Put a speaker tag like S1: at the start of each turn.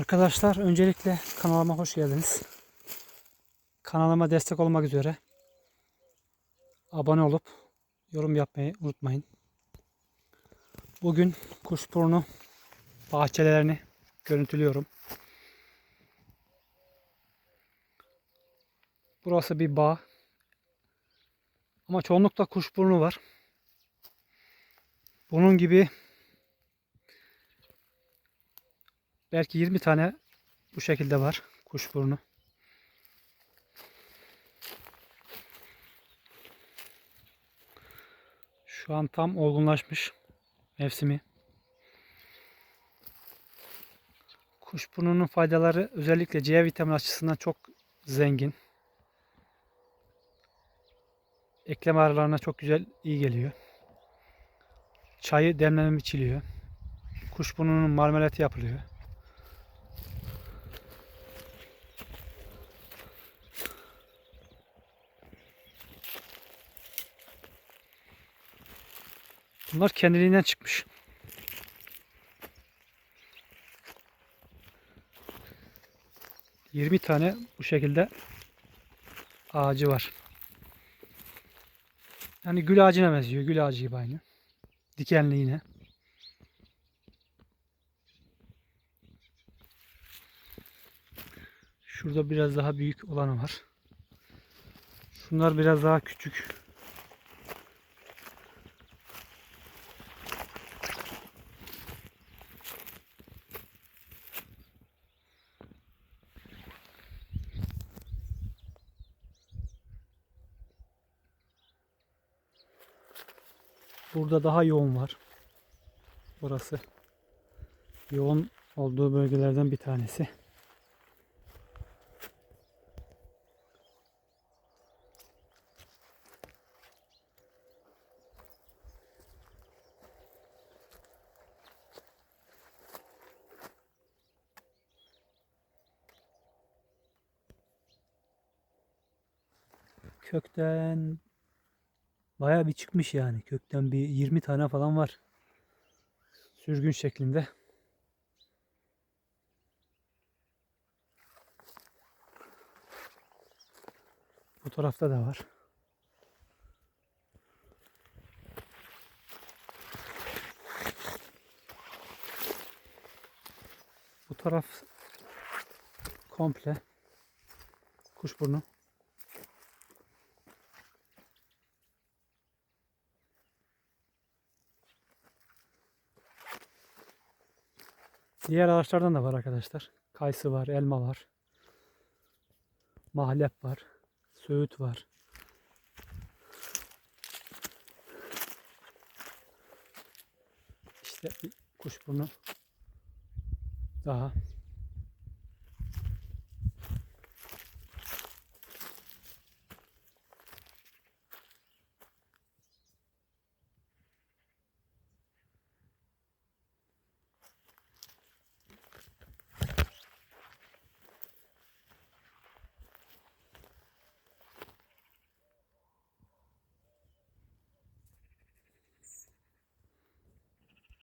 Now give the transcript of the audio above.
S1: Arkadaşlar öncelikle kanalıma hoş geldiniz. Kanalıma destek olmak üzere abone olup yorum yapmayı unutmayın. Bugün kuşburnu bahçelerini görüntülüyorum. Burası bir bağ. Ama çoğunlukla kuşburnu var. Bunun gibi belki 20 tane bu şekilde var kuşburnu. Şu an tam olgunlaşmış mevsimi. Kuşburnunun faydaları özellikle C vitamini açısından çok zengin. Eklem ağrılarına çok güzel iyi geliyor. Çayı demlenip içiliyor. Kuşburnunun marmelatı yapılıyor. Bunlar kendiliğinden çıkmış. Yirmi tane bu şekilde ağacı var. Yani gül ağacına benziyor. Gül ağacı gibi aynı. Dikenli yine. Şurada biraz daha büyük olanı var. Şunlar biraz daha küçük. Burada daha yoğun var. Burası. Yoğun olduğu bölgelerden bir tanesi. Kökten Bayağı bir çıkmış yani. Kökten bir 20 tane falan var. Sürgün şeklinde. Bu tarafta da var. Bu taraf komple kuşburnu. Diğer ağaçlardan da var arkadaşlar. Kayısı var, elma var. Mahlep var. Söğüt var. İşte bir kuşburnu daha.